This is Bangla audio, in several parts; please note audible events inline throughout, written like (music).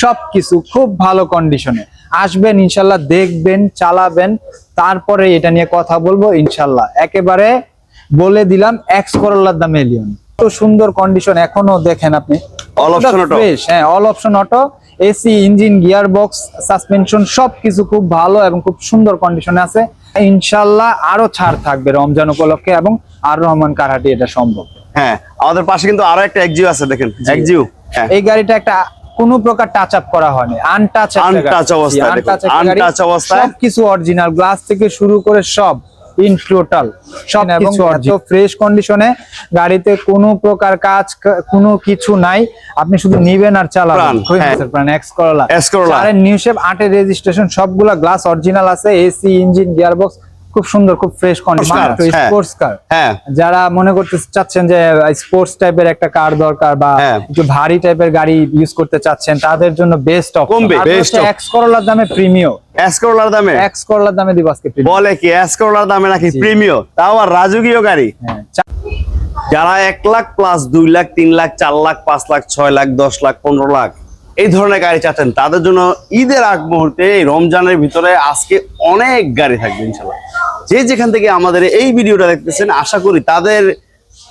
সবকিছু খুব ভালো কন্ডিশনে আসবেন ইনশাল্লাহ দেখবেন চালাবেন তারপরে এটা নিয়ে কথা বলব ইনশাল্লাহ। একেবারে বলে দিলাম এক্স করোলার দাম এলিয়ন তো সুন্দর কন্ডিশন এখনও দেখেন আপনি। All option auto? হ্যাঁ all option auto AC engine gear box suspension সবকিছু খুব ভালো এবং খুব সুন্দর কন্ডিশনে আছে। ইনশাল্লাহ আরও ছাড় থাকবে রমজান উপলক্ষে এবং আর রহমান কারহাটি এটা সম্ভব। হ্যাঁ আমাদের পাশে কিন্তু আরও একটা একজিও আছে দেখেন। একজিও হ্যাঁ। এই গাড়িটা একটা কোনো প্রকার টাচ আপ করা হয়নি। আনটাচ অবস্থায় দেখুন, untouch অবস্থায়। সবকিছু অরিজিনাল গ্লাস থেকে শুরু করে সব ইন টোটাল সব এবং ফ্রেশ কন্ডিশনে গাড়িতে কোনো প্রকার কাজ কোনো কিছু নাই। আপনি শুধু নিবেন আর চালাবেন। প্রাণ, এক্স করলা এক্স করলা। চারের নিউ শেপ আটের রেজিস্ট্রেশন সবগুলা গ্লাস অরিজিনাল আছে এসি ইঞ্জিন গিয়ারবক্স খুব সুন্দর খুব ফ্রেশ কন্ডিশন। স্পোর্টস কার হ্যাঁ। যারা মনে করতে চাচ্ছেন যে স্পোর্টস টাইপের একটা কার দরকার বা হ্যাঁ। একটু ভারী টাইপের গাড়ি ইউজ করতে চাচ্ছেন তাদের জন্য বেস্ট অপশন option। এক্স করলার দামে প্রিমিয় এসকোলার দামে? এক্স করলার দামে দিব আজকে বলে কি এসকোলার দামে নাকি তাও আর রাজকীয় গাড়ি। হ্যাঁ, যারা এক লাখ প্লাস দুই লাখ তিন লাখ চার লাখ পাঁচ লাখ ছয় লাখ দশ লাখ পনেরো লাখ এই ধরনের গাড়ি চাচ্ছেন তাদের জন্য ঈদের আগ মুহূর্তে রমজানের ভিতরে আজকে অনেক গাড়ি থাকবে ইনশাল্লাহ। যে যেখান থেকে আমাদের এই ভিডিওটা দেখতেছেন, আশা করি তাদের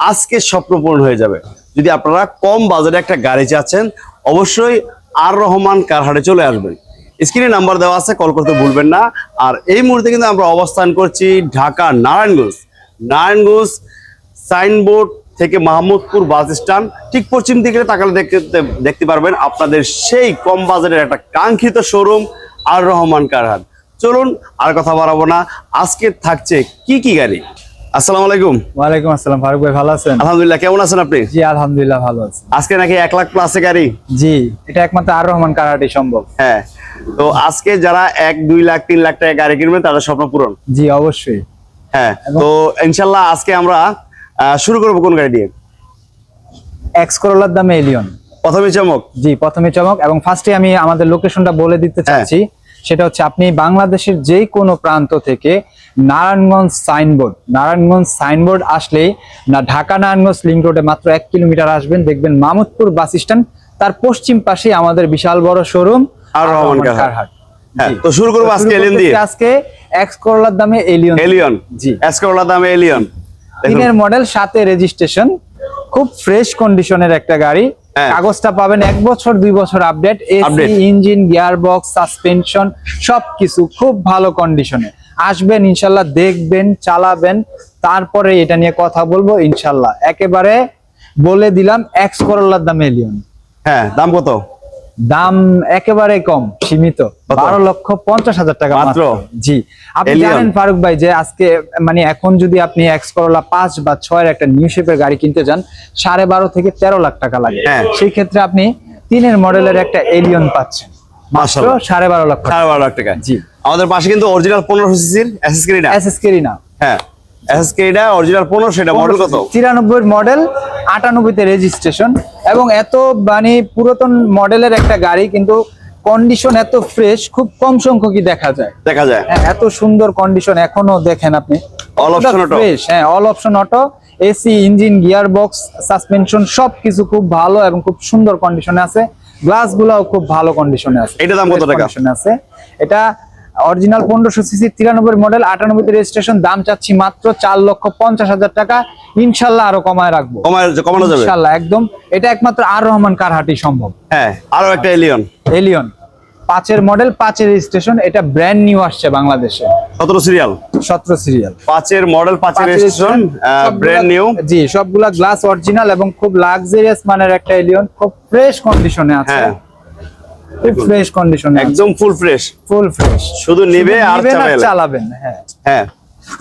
আজকে স্বপ্ন পূরণ হয়ে যাবে। যদি আপনারা কম বাজারে একটা গাড়ি চাচ্ছেন, অবশ্যই আর রহমান কারহাটে চলে আসবেন। স্ক্রিনে নাম্বার দেওয়া আছে, কল করতে ভুলবেন না। আর এই মুহূর্তে কিন্তু আমরা অবস্থান করছি ঢাকা নারায়ণগঞ্জ। নারায়ণগঞ্জ সাইনবোর্ড থেকে মাহমুদপুর বাস স্ট্যান্ড, ঠিক পশ্চিম দিকে তাকালে দেখতে দেখতে পারবেন আপনাদের সেই কম বাজারের একটা কাঙ্ক্ষিত শোরুম আর রহমান কারহাট চলুন আর কথা বাড়াবো না। আজকে থাকছে কি কি গাড়ি? আসসালামু আলাইকুম। ওয়ালাইকুম আসসালাম ফারুক ভাই ভালো আছেন? আলহামদুলিল্লাহ কেমন আছেন আপনি? জি আলহামদুলিল্লাহ ভালো আছি। আজকে নাকি এক লাখ প্লাসে গাড়ি? জি এটা একমাত্র আর রহমান কারহাটি সম্ভব। হ্যাঁ তো আজকে যারা এক দুই লাখ তিন লাখ টাকা গাড়ি কিনবেন তাদের স্বপ্ন পূরণ। জি অবশ্যই। হ্যাঁ তো ইনশাল্লাহ আজকে আমরা শুরু করব কোন গাড়ি দিয়ে? এক্স করলার দামে এলিয়ন প্রথমে চমক। জি প্রথমে চমক এবং ফার্স্টে আমি আমাদের লোকেশনটা বলে দিতে হ্যাঁ। চাচ্ছি। সেটা হচ্ছে আপনি বাংলাদেশের যে কোনো প্রান্ত থেকে নারায়ণগঞ্জ সাইনবোর্ড নারায়ণগঞ্জ সাইনবোর্ড আসলেই না ঢাকা নারায়ণগঞ্জ লিঙ্ক রোডে মাত্র এক কিলোমিটার আসবেন দেখবেন মামুদপুর বাস স্ট্যান্ড তার পশ্চিম পাশে আমাদের বিশাল বড় শোরুম আর রহমান কারহাট। হ্যাঁ, তো শুরু করব আজকে এলিয়ন দিয়ে। আজকে এক্স করলার দামে এলিয়ন এলিয়ন জি। এসকোলা দামে এলিয়ন তিনের মডেল সাথে রেজিস্ট্রেশন খুব ফ্রেশ কন্ডিশনের একটা গাড়ি। কাগজটা পাবেন এক বছর দুই বছর update AC engine gear box suspension সবকিছু খুব ভালো কন্ডিশনে আসবেন ইনশাল্লাহ দেখবেন চালাবেন তারপরে এটা নিয়ে কথা বলব ইনশাল্লাহ। একেবারে বলে দিলাম এক্স করোলার দাম এলিয়ন হ্যাঁ দাম কত? দাম একেবারে কম সীমিত। বারো লক্ষ পঞ্চাশ হাজার টাকা মাত্র? জি। আপনি জানেন ফারুক ভাই যে আজকে মানে এখন যদি আপনি এক্স করোলা পাঁচ বা ছয়ের একটা নিউ শেপের গাড়ি কিনতে যান সাড়ে বারো থেকে তেরো লাখ টাকা লাগে। হ্যাঁ। সেই ক্ষেত্রে আপনি তিনের মডেলের একটা এলিয়ন পাচ্ছেন। মাত্র সাড়ে বারো সাড়ে বারো লাখ টাকা। জি। আমাদের পাশে কিন্তু অরিজিনাল সিসির হ্যাঁ। অরিজিনাল সেটা মডেল কত? তিরানব্বই মডেল আটানব্বইতে রেজিস্ট্রেশন এবং এত মানে পুরাতন মডেলের একটা গাড়ি কিন্তু কন্ডিশন এত ফ্রেশ খুব কম সংখ্যকই দেখা যায়। দেখা যায়। হ্যাঁ, এত সুন্দর কন্ডিশন এখনও দেখেন আপনি। All option auto? ফ্রেশ হ্যাঁ all option auto AC engine gear box suspension সবকিছু খুব ভালো এবং খুব সুন্দর কন্ডিশনে আছে। গ্লাস গুলাও খুব ভালো কন্ডিশনে আছে। এটার দাম কত টাকা? আছে। এটা অরিজিনাল পনেরোশো সিসি তিরানব্বই মডেল আটানব্বই রেজিস্ট্রেশন দাম চাচ্ছি মাত্র চার লক্ষ পঞ্চাশ হাজার টাকা। ইনশাল্লাহ আরও কমায় রাখব। কমানো যাবে? ইনশাল্লাহ একদম। এটা একমাত্র আর রহমান কারহাটি সম্ভব। হ্যাঁ আরও একটা এলিয়ন এলিয়ন পাঁচের মডেল পাঁচের রেজিস্ট্রেশন এটা ব্র্যান্ড নিউ আসছে বাংলাদেশে। সতেরো সিরিয়াল সতেরো সিরিয়াল পাঁচের মডেল পাঁচের রেজিস্ট্রেশন ব্র্যান্ড নিউ জি সবগুলা গ্লাস অরিজিনাল এবং খুব লাক্সারিয়াস মানের একটা এলিয়ন খুব ফ্রেশ কন্ডিশনে আছে। হ্যাঁ। ফ্রেশ কন্ডিশনে একদম ফুল ফ্রেশ ফুল ফ্রেশ শুধু নিবে আর চালাবেন হ্যাঁ। হ্যাঁ।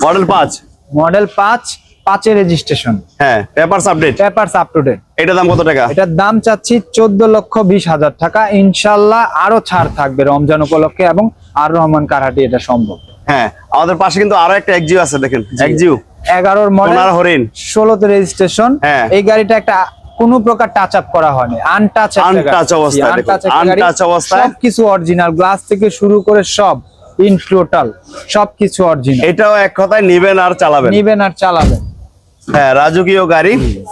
মডেল পাঁচ। মডেল পাঁচ পাঁচের রেজিস্ট্রেশন হ্যাঁ papers update papers up to date এটা দাম কত টাকা? এটার দাম চাচ্ছি চোদ্দ লক্ষ বিশ হাজার টাকা। ইনশাল্লাহ আরও ছাড় থাকবে রমজান উপলক্ষে এবং আর রহমান কারহাটি এটা সম্ভব। হ্যাঁ আমাদের পাশে কিন্তু আরও একটা একজিও আছে দেখেন। একজিও এগারোর মডেল সোনার হরিণ। ষোলোতে রেজিস্ট্রেশন হ্যাঁ। এই গাড়িটা একটা কোনো প্রকার টাচ আপ করা হয়নি। আনটাচ অবস্থায় দেখুন, untouch অবস্থায়। সবকিছু অরিজিনাল গ্লাস থেকে শুরু করে সব ইন টোটাল সবকিছু অরিজিনাল এটাও এক কথায় নিবেন আর চালাবেন। নিবেন আর চালাবেন। হ্যাঁ রাজকীয় গাড়ি।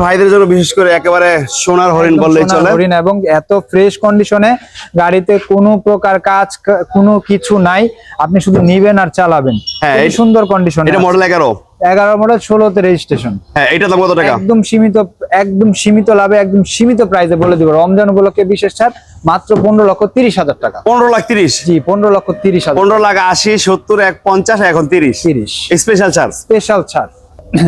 ভাইদের জন্য বিশেষ করে একেবারে সোনার হরিণ বললেই চলে। হরিণ এবং এত ফ্রেশ কন্ডিশনে গাড়িতে কোনো প্রকার কাজ কোনো কিছু নাই। আপনি শুধু নিবেন আর চালাবেন। হ্যাঁ, এই- সুন্দর কন্ডিশন এটা মডেল এগারো। এগারো মডেল ষোলোতে রেজিস্ট্রেশন হ্যাঁ এটা দাম কত টাকা? একদম সীমিত একদম সীমিত লাভে একদম সীমিত প্রাইসে বলে দিব। রমজান উপলক্ষে বিশেষ ছাড় মাত্র পনেরো লক্ষ তিরিশ হাজার টাকা। পনেরো লাখ তিরিশ? জি পনেরো লক্ষ তিরিশ হাজার। পনেরো লাখ আশি সত্তর এক পঞ্চাশ এখন তিরিশ। তিরিশ। স্পেশাল চার্জ স্পেশাল ছাড়।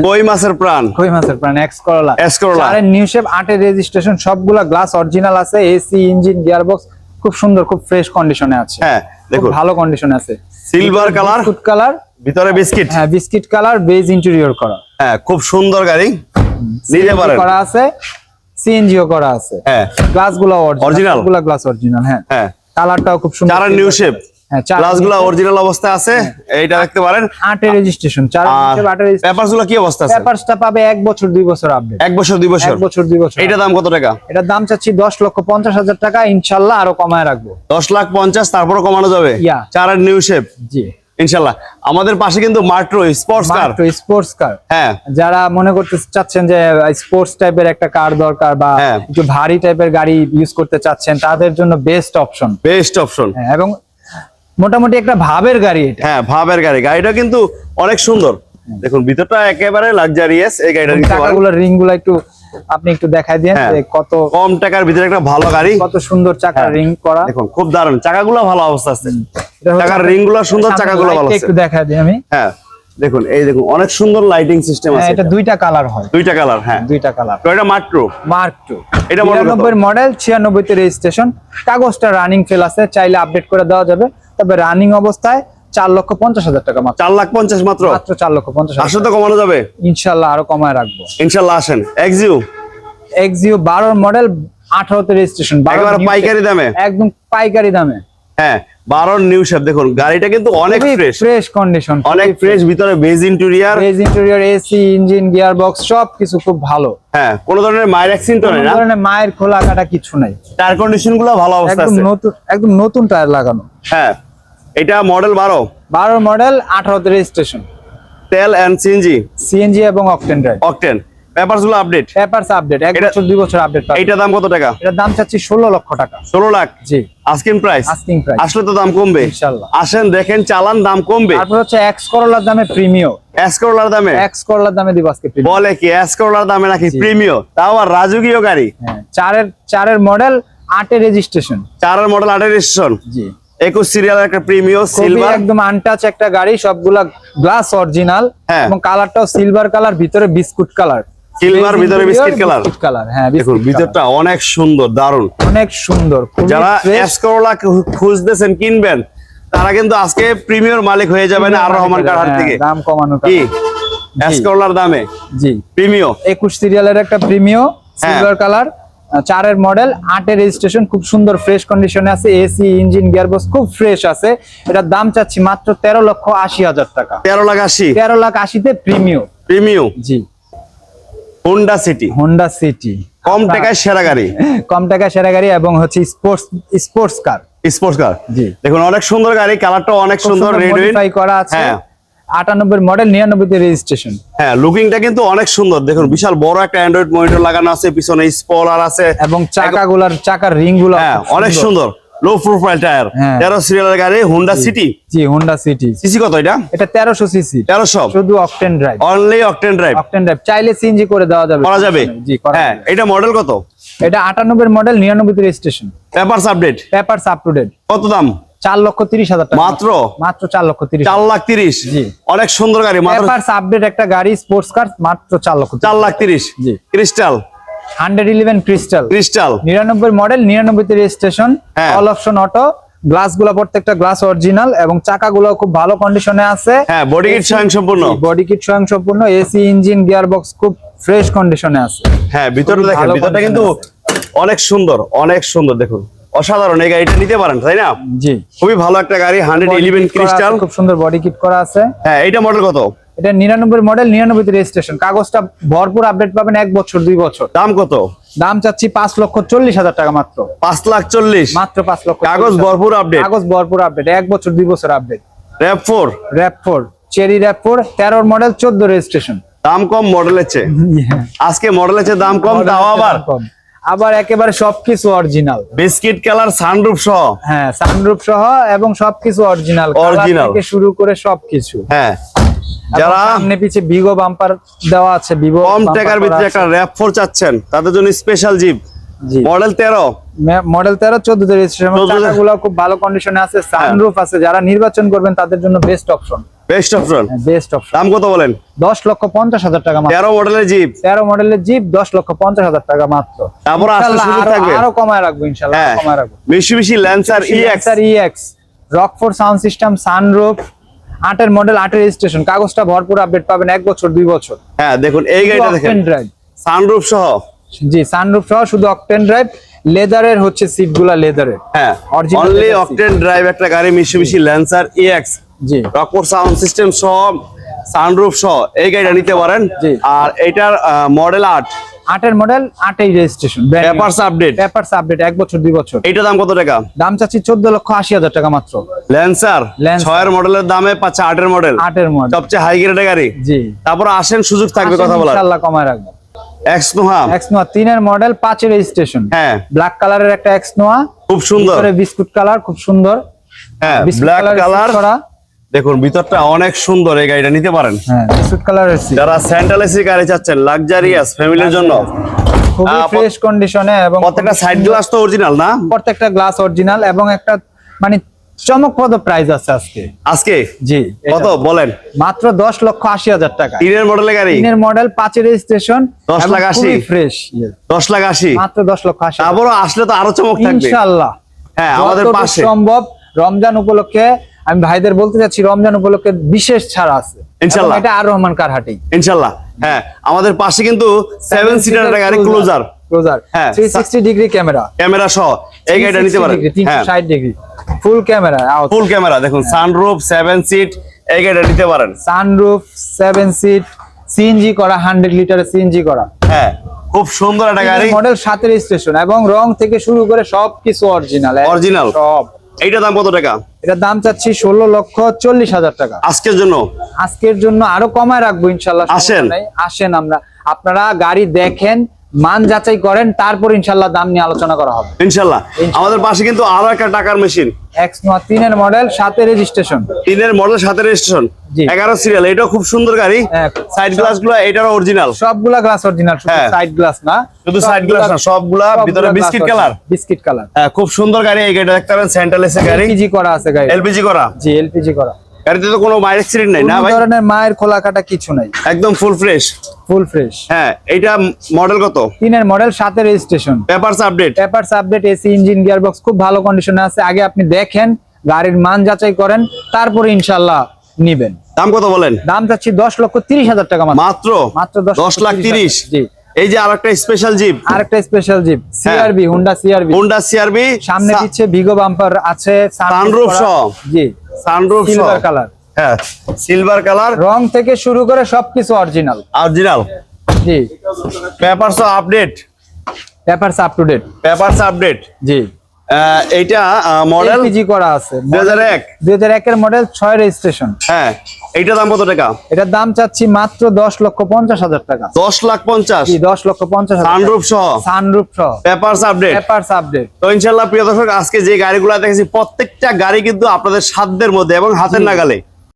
কই মাছের প্রাণ? কই মাছের প্রাণ? X Corolla X Corolla. New shape আটের রেজিস্ট্রেশন সবগুলা গ্লাস অরিজিনাল আছে এসি ইঞ্জিন গিয়ারবক্স খুব সুন্দর খুব ফ্রেশ কন্ডিশনে আছে। হ্যাঁ দেখুন। ভালো কন্ডিশনে আছে। সিলভার কালার বিস্কুট কালার ভিতরে বিস্কিট? হ্যাঁ বিস্কিট কালার বেজ ইন্টেরিয়র করা। হ্যাঁ খুব সুন্দর গাড়ি। নিতে পারেন। করা আছে সিএনজিও করা আছে। হ্যাঁ। গ্লাসগুলো অরিজিনালগুলা গ্লাস অরিজিনাল হ্যাঁ। হ্যাঁ। কালারটাও খুব সুন্দর চারের নিউ শেপ হ্যাঁ চার গ্লাস অরিজিনাল অবস্থায় আছে। এইটা দেখতে পারেন। আটের রেজিস্ট্রেশন চার আর শেপ আটের পেপারসগুলো কি অবস্থা আছে? পেপারসটা পাবে এক বছর দুই বছর আপডেট এক বছর দুই বছর? এক বছর দুই বছর। এইটা দাম কত টাকা? এটার দাম চাচ্ছি দশ লক্ষ পঞ্চাশ হাজার টাকা। ইনশাল্লাহ আরও কমায় রাখব। দশ লাখ পঞ্চাশ তারপরে কমানো যাবে. চারের নিউ শেপ জি। ইনশাল্লাহ আমাদের পাশে কিন্তু মার্ট্রো স্পোর্টস কার স্পোর্টস কার হ্যাঁ। যারা মনে করতে চাচ্ছেন যে স্পোর্টস টাইপের একটা কার দরকার বা হ্যাঁ। একটু ভারী টাইপের গাড়ি ইউজ করতে চাচ্ছেন তাদের জন্য বেস্ট অপশন বেস্ট অপশন এবং মোটামুটি একটা ভাবের গাড়ি এটা। হ্যাঁ ভাবের গাড়ি। গাড়িটা কিন্তু অনেক সুন্দর। দেখুন ভিতরটা একেবারে লাক্সারিয়াস এই গাড়িটা নিতে পারেন চাকাগুলোর রিংগুলো একটু আপনি একটু দেখাই দিন হ্যাঁ। যে কত কম টাকার ভিতরে একটা ভালো গাড়ি। কত সুন্দর হ্যাঁ। রিং করা। দেখুন খুব দারুণ। চাকাগুলো ভালো অবস্থা আছে। এটা হচ্ছে চাকার আপনার- গুলো সুন্দর, চাকাগুলো ভালো আছে। একটু দেখাই দিই আমি। হ্যাঁ দেখুন এই দেখুন অনেক সুন্দর লাইটিং সিস্টেম হ্যাঁ, আছে এটা এটা। দুইটা কালার হয়। দুইটা কালার হ্যাঁ। দুইটা কালার তো এটা মার্ক টু এটা model কত? নিরানব্বই মডেল ছিয়ানব্বই তে রেজিস্ট্রেশন কাগজটা রানিং ফেল আছে চাইলে আপডেট করে দেওয়া যাবে। তবে রানিং অবস্থায় চার লক্ষ পঞ্চাশ হাজার টাকা মাত্র। চার লাখ পঞ্চাশ মাত্র? মাত্র চার লক্ষ পঞ্চাশ আসলে তো কমানো যাবে? ইনশাল্লাহ আরও কমায় রাখব। ইনশাল্লাহ আসেন। এক্সিউ এক্সিও বারোর মডেল আঠারোতে রেজিস্ট্রেশন একেবারে পাইকারি দামে? একদম পাইকারি দামে। হ্যাঁ বারোর নিউ শেপ। দেখুন গাড়িটা কিন্তু অনেক ফ্রেশ ফ্রেশ কন্ডিশন অনেক ফ্রেশ ভিতরে beige interior beige interior AC engine gear box সব কিছু খুব ভালো। হ্যাঁ কোনো ধরনের মায়ের অ্যাক্সিডেন্ট নেই না। ধরনের মায়ের খোলা কাটা কিছু নাই। টায়ার কন্ডিশনগুলো ভালো অবস্থা একদম নতুন একদম নতুন টায়ার লাগানো। হ্যাঁ এটা মডেল বারো। বারোর মডেল আঠারোতে রেজিস্ট্রেশন তেল এন্ড সিএনজি সিএনজি এবং অকটেন ড্রাইভ অকটেন পেপারসগুলো আপডেট পেপারস আপডেট এক বছর দুই বছর আপডেট এইটার দাম কত টাকা? এটার দাম চাচ্ছি ষোলো লক্ষ টাকা। ষোলো লাখ? জি। আস্কিং প্রাইস আস্কিং প্রাইস আসলে তো দাম কমবে। ইনশাল্লাহ। আসেন দেখেন চালান দাম কমবে। তারপর হচ্ছে এক্স করলার দামে প্রিমিয় এসকরোলার দামে? এক্স করলার দামে দিব আজকে বলে কি এসকরোলার দামে নাকি জি। প্রিমিয় তাও আর রাজকীয় গাড়ি। হ্যাঁ, চারের চারের মডেল আটের রেজিস্ট্রেশন চারের মডেল আটের রেজিস্ট্রেশন জি। একুশ সিরিয়ালের একটা প্রিমিয় সিলভার একদম আনটাচ একটা গাড়ি সবগুলা গ্লাস অরিজিনাল হ্যাঁ। এবং কালারটাও সিলভার কালার ভিতরে বিস্কুট কালার Silver, ভিতরে। বিস্কুট কালার হ্যাঁ দেখুন ভিতরটা অনেক সুন্দর color। অনেক সুন্দর যারা খুঁজতেছেন কিনবেন তারা কিন্তু আজকে প্রিমিয়র মালিক হয়ে যাবেন আর রহমান হ্যাঁ, থেকে। দাম কমানো কি? এসকরোলার দামে? জি। প্রিমিয় একুশ সিরিয়ালের একটা প্রিমিয়। সিলভার কালার চারের মডেল আটের রেজিস্ট্রেশন খুব সুন্দর ফ্রেশ কন্ডিশনে আছে এসি ইঞ্জিন গিয়ারবক্স খুব ফ্রেশ আছে। এটার দাম চাচ্ছি মাত্র তেরো লক্ষ আশি হাজার টাকা। তেরো লাখ আশি। তেরো লাখ আশিতে প্রিমিয় প্রিমিয় জি। হোন্ডা সিটি হোন্ডা সিটি কম টাকায় সেরা গাড়ি। কম টাকায় সেরা গাড়ি এবং হচ্ছে sports sports car sports car জি। দেখুন অনেক সুন্দর গাড়ি কালারটা অনেক সুন্দর রেড মডিফাই করা আছে। হ্যাঁ। আটানব্বই মডেল নিরানব্বই তে রেজিস্ট্রেশন হ্যাঁ লুকিংটা কিন্তু অনেক সুন্দর। দেখুন বিশাল বড় একটা অ্যান্ড্রয়েড মনিটর লাগানো আছে পিছনে স্পলার আছে। এবং চাকাগুলার চাকার রিংগুলো হ্যাঁ অনেক সুন্দর। লো প্রোফাইল টায়ার হ্যাঁ। তেরো সিরিয়ালের গাড়ি হোন্ডা সিটি জি হোন্ডা সিটি সিসি কত এটা? এটা তেরোশো সিসি তেরোশো। শুধু octane drive only octane drive octane drive চাইলে সিএনজি করে দেওয়া যাবে। করা যাবে? জি হ্যাঁ এটা মডেল কত? এটা আটানব্বই মডেল নিরানব্বই registration papers update papers up to date কত দাম? চার লক্ষ তিরিশ হাজার টাকা। মাত্র? মাত্র চার লক্ষ তিরিশ চার লাখ তিরিশ? জি। অনেক সুন্দর গাড়ি মাত্র পেপারস আপডেট একটা গাড়ি স্পোর্টস কার মাত্র চার লক্ষ চার লাখ তিরিশ? জি। Crystal hundred eleven crystal. Crystal. নিরানব্বই মডেল নিরানব্বই রেজিস্ট্রেশন হ্যাঁ। অল অপশন অটো গ্লাসগুলা প্রত্যেকটা গ্লাস অরিজিনাল এবং চাকাগুলো খুব ভালো কন্ডিশনে আছে। হ্যাঁ বডি কিট স্বয়ং সম্পূর্ণ বডি কিট স্বয়ং সম্পূর্ণ এসি ইঞ্জিন গিয়ার বক্স খুব ফ্রেশ কন্ডিশনে আছে। হ্যাঁ ভিতরে দেখেন ভিতরটা কিন্তু অনেক সুন্দর অনেক সুন্দর দেখুন। অসাধারণ এই গাড়িটা নিতে পারেন তাই না? জি। খুবই ভালো একটা গাড়ি হান্ড্রেড ইলেভেন ক্রিস্টাল খুব সুন্দর বডি কিট করা আছে। হ্যাঁ এইটা মডেল কত? এটা নিরানব্বই মডেল নিরানব্বই রেজিস্ট্রেশন কাগজটা ভরপুর আপডেট পাবেন এক বছর দুই বছর। দাম কত? দাম চাচ্ছি পাঁচ লক্ষ চল্লিশ হাজার টাকা মাত্র। পাঁচ লাখ চল্লিশ? মাত্র পাঁচ লক্ষ কাগজ ভরপুর আপডেট কাগজ ভরপুর আপডেট এক বছর দুই বছর update RAV four RAV four cherry RAV four তেরোর মডেল চোদ্দ রেজিস্ট্রেশন দাম কম মডেলের চেয়ে? (laughs) আজকে মডেলের চেয়ে দাম কম তাও আবার? কম। আবার একেবারে সবকিছু অরিজিনাল বিস্কিট কালার সানরুফ সহ? হ্যাঁ সানরুফ সহ এবং সবকিছু অরিজিনাল অরিজিনাল থেকে শুরু করে সবকিছু। হ্যাঁ। যারা সামনে পিছে ভিগো বাম্পার দেওয়া আছে ভিভো কম টাকার ভিতরে একটা র্যাপ ফোর চাচ্ছেন তাদের জন্য স্পেশাল জিপ মডেল তেরো। মডেল তেরো চোদ্দ রেজিস্ট্রেশন চাকাগুলো খুব ভালো কন্ডিশনে আছে হ্যাঁ। সানরুফ আছে। যারা নির্বাচন করবেন তাদের জন্য best option best option best option দাম কত বলেন? দশ লক্ষ পঞ্চাশ হাজার টাকা মাত্র। তেরো মডেলের জিপ তেরো মডেলের জিপ দশ লক্ষ পঞ্চাশ হাজার টাকা মাত্র। তারপর আসলে সুযোগ আরো- থাকবে। আরও কমায় রাখব ইনশাল্লাহ হ্যাঁ। কমায় রাখব। মিশি মিশি Lancer EX sir EX Rockford sound system sunroof আটের মডেল আটের রেজিস্ট্রেশন কাগজটা ভরপুর আপডেট পাবেন এক বছর দুই বছর। হ্যাঁ দেখুন এই গাড়িটা দেখেন। ড্রাইভ সানরুফ সহ। জি সানরুফ সহ শুধু অকটেন ড্রাইভ লেদারের হচ্ছে সিটগুলা লেদারের। হ্যাঁ অনলি অকটেন ড্রাইভ একটা গাড়ি মিশি ল্যান্সার ইএক্স জি। রকফোর সাউন্ড সিস্টেম সহ সানরুফ সহ এই গাড়িটা নিতে পারেন। জি। আর এটার মডেল আট। আটের model আটেই registration papers update papers update এক বছর দুই বছর। এইটার দাম কত টাকা? দাম চাচ্ছি চোদ্দ লক্ষ আশি হাজার টাকা মাত্র। ল্যান্সার। ছয়ের মডেলের দামে পাচ্ছে আটের মডেল আটের মডেল সবচেয়ে হাই গ্রেডের গাড়ি। জি। তারপর আসেন সুযোগ থাকবে কথা বলার। ইনশাল্লাহ কমায় রাখব। এক্স নোহা এক্স নোয়া তিনের মডেল পাঁচের রেজিস্ট্রেশন হ্যাঁ। ব্ল্যাক কালারের একটা এক্স নোয়া খুব সুন্দর। বিস্কুট কালার খুব সুন্দর। হ্যাঁ ব্ল্যাক কালার করা। দেখুন ভিতরটা অনেক সুন্দর এই গাড়িটা নিতে পারেন। হ্যাঁ যারা স্যান্ডাল এসি গাড়ি চাচ্ছেন লাক্সারিয়াস ফ্যামিলির জন্য। খুবই ফ্রেশ কন্ডিশনে এবং প্রত্যেকটা সাইড গ্লাস তো অরিজিনাল না? প্রত্যেকটা গ্লাস অরিজিনাল এবং একটা মানে চমকপ্রদ প্রাইস আছে আজকে। আজকে? জি কত? বলেন। মাত্র দশ লক্ষ আশি হাজার টাকা। তিনের মডেলের গাড়ি? তিনের মডেল পাঁচের রেজিস্ট্রেশন 10 লাখ আশি। ফ্রেশ দশ লাখ আশি? মাত্র দশ লক্ষ আশি তারপরও আসলে তো আরও চমক থাকবে। ইনশাল্লাহ হ্যাঁ আমাদের পাশে। সম্ভব রমজান উপলক্ষে আমি ভাইদের বলতে চাচ্ছি রমজান উপলক্ষে বিশেষ ছাড় আছে। ইনশাল্লাহ। এটা আর রহমান ইনশাল্লাহ হ্যাঁ। আমাদের পাশে কিন্তু সেভেন সিটার একটা গাড়ি ক্লোজার ক্লোজার হ্যাঁ, three sixty degree camera camera সহ। এই গাড়িটা নিতে পারেন। তিনশো হ্যাঁ। ষাট degree full camera full camera দেখুন সানরুফ সেভেন সিট এই গাড়িটা নিতে পারেন। সানরুফ সেভেন সিট সিএনজি করা হান্ড্রেড লিটারের সিএনজি করা। হ্যাঁ খুব সুন্দর একটা গাড়ি। মডেল সাতের স্টেশন এবং রং থেকে শুরু করে সবকিছু অরিজিনাল অরিজিনাল সব। এইটা দাম কত টাকা? এটার দাম চাচ্ছি ষোলো লক্ষ চল্লিশ হাজার টাকা। আজকের জন্য? আজকের জন্য আরও কমায় রাখব ইনশাল্লাহ আসেন। আসেন আমরা। আপনারা গাড়ি দেখেন মান যাচাই করেন তারপর ইনশাল্লাহ দাম নিয়ে আলোচনা করা হবে। ইনশাল্লাহ। আমাদের পাশে কিন্তু আরও একটা টাকার মেশিন। এক্স তিনের মডেল রেজিস্ট্রেশন তিনের মডেল সাথে রেজিস্ট্রেশন এগারো সিরিয়াল এটাও খুব সুন্দর গাড়ি। হ্যাঁ। সাইড গ্লাসগুলো অরিজিনাল সবগুলা গ্লাস অরিজিনাল। সাইড গ্লাস না। শুধু side glass না, সবগুলা ভিতরে biscuit color। বিস্কিট কালার হ্যাঁ খুব সুন্দর গাড়ি এই গাড়িটা দেখতে পাবেন সেন্ট্রাল এসে গাড়ি। এলপিজি করা আছে গাড়ি এলপিজি করা। জি এলপিজি করা। গাড়িতে তো কোনো অ্যাক্সিডেন্ট নাই না ভাই? ধরনের মায়ের খোলা কাটা কিছু নাই। একদম ফুল ফ্রেশ ফুল ফ্রেশ হ্যাঁ এইটা মডেল কত? তিনের মডেল সাতের registration papers update papers update AC engine gearbox খুব ভালো কন্ডিশনে আছে। আগে আপনি দেখেন গাড়ির মান যাচাই করেন তারপরে ইনশাল্লাহ নিবেন। দাম কত বলেন? দাম চাচ্ছি দশ লক্ষ তিরিশ হাজার টাকা মাত্র। মাত্র? মাত্র দশ দশ লাখ তিরিশ জি। এই যে আরেকটা স্পেশাল জিপ আরেকটা special jeep. CRV Honda CRV Honda CRV সামনে পিছে ভিগো বাম্পার আছে করা। সহ। জি। সানরুফ সিলভার কালার হ্যাঁ সিলভার কালার রং থেকে শুরু করে সবকিছু original original G. Papers update papers up to date papers update জি। এইটা মডেল জি করা আছে। 2001 দুই হাজার একের মডেল ছয় রেজিস্ট্রেশন হ্যাঁ। এইটা দাম কত টাকা? এটার দাম চাচ্ছি মাত্র দশ লক্ষ পঞ্চাশ হাজার টাকা। দশ লাখ পঞ্চাশ? দশ লক্ষ পঞ্চাশ সানরূপ সহ? সানরূপ সহ। পেপারস আপডেট পেপারস আপডেট তো ইনশাল্লাহ প্রিয় দর্শক আজকে যে গাড়িগুলো দেখেছি প্রত্যেকটা গাড়ি কিন্তু আপনাদের সাধ্যের মধ্যে এবং হাতের নাগালে।